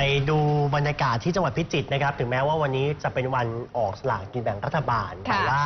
ไปดูบรรยากาศที่จังหวัดพิจิตรนะครับ ถึงแม้ว่าวันนี้จะเป็นวันออกสลากกินแบ่งรัฐบาลค่ะแต่ว่า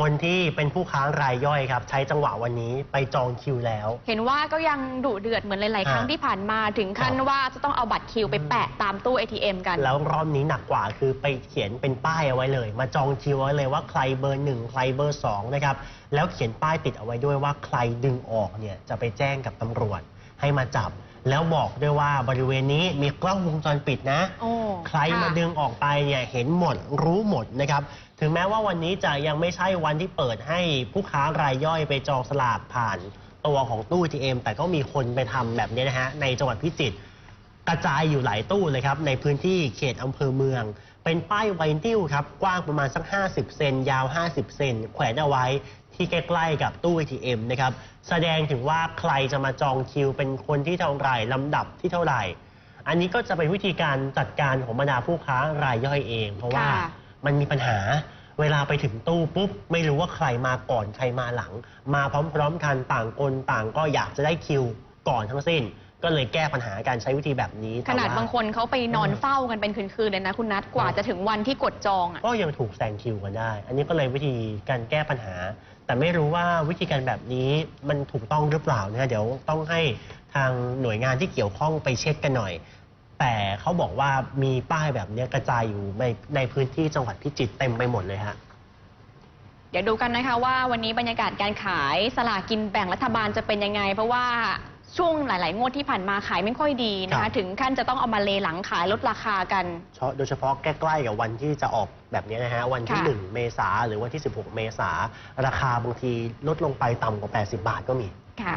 คนที่เป็นผู้ค้ารายย่อยครับ ใช้จังหวะวันนี้ไปจองคิวแล้ว เห็นว่าก็ยังดุเดือดเหมือนหลาย ๆ ครั้งอ่าที่ผ่านมาถึงขั้นครับว่าจะต้องเอาบัตรคิวไปแปะตามตู้ ATM กัน แล้วรอบนี้หนักกว่าคือไปเขียนเป็นป้ายเอาไว้เลย มาจองคิวเอาไว้เลยว่าใครเบอร์หนึ่งใครเบอร์สองนะครับแล้วเขียนป้ายติดเอาไว้ด้วยว่าใครดึงออกเนี่ยจะไปแจ้งกับตำรวจ ให้มาจับ แล้วบอกด้วยว่าบริเวณนี้มีกล้องวงจรปิดนะ โอ้ใครมาค่ะดึงออกไปเนี่ยเห็นหมดรู้หมดนะครับ ถึงแม้ว่าวันนี้จะยังไม่ใช่วันที่เปิดให้ผู้ค้ารายย่อยไปจองสลากผ่านตัวของตู้ ATM แต่ก็มีคนไปทำแบบนี้นะฮะในจังหวัดพิจิตร กระจายอยู่หลายตู้เลยครับในพื้นที่เขตอำเภอเมือง เป็นป้ายไวนิลครับกว้างประมาณสัก 50 เซนยาว 50 เซนแขวนเอาไว้ที่ใกล้ๆกับตู้ ATM นะครับแสดงถึงว่าใครจะมาจองคิว เป็นคนที่เท่าไหร่ลำดับที่เท่าไหร่ อันนี้ก็จะเป็นวิธีการจัดการของบรรดาผู้ค้ารายย่อยเอง เพราะว่าค่ะ มันมีปัญหาเวลาไปถึงตู้ปุ๊บ ไม่รู้ว่าใครมาก่อนใครมาหลัง มาพร้อม ๆ กันต่างคนต่างก็อยากจะได้คิว ก่อนทั้งสิ้น ก็เลยแก้ปัญหาการใช้วิธีแบบนี้ขนาดแต่ว่บางคนเขาไปนอนเฝ้ากันเป็นคืนๆเลยนะคุณนัทกว่าจะถึงวันที่กดจองอะ ก็ยังถูกแซงคิวกันได้ อันนี้ก็เลยวิธีการแก้ปัญหา แต่ไม่รู้ว่าวิธีการแบบนี้มันถูกต้องหรือเปล่านะเดี๋ยวต้องให้ทางหน่วยงานที่เกี่ยวข้องไปเช็คกันหน่อย แต่เขาบอกว่ามีป้ายแบบนี้กระจายอยู่ในในพื้นที่จังหวัดพิจิตรเต็มไปหมดเลยฮะ เดี๋ยวดูกันนะคะว่าวันนี้บรรยากาศการขายสลากกินแบ่งรัฐบาลจะเป็นยังไง เพราะว่า ช่วงหลาย ๆ งวดที่ผ่านมาขายไม่ค่อยดีนะครัคะ บ ถึงขั้นจะต้องเอามาเลหลังขายลดราคากันโดยเฉพาะใกล้ๆกับวันที่จะออกแบบนี้นะฮะ วันที่ ค่ะ 1 เมษาหรือวันที่ 16 เมษาราคาบางทีลดลงไปต่ำกว่า 80 บาทก็มี ค่ะ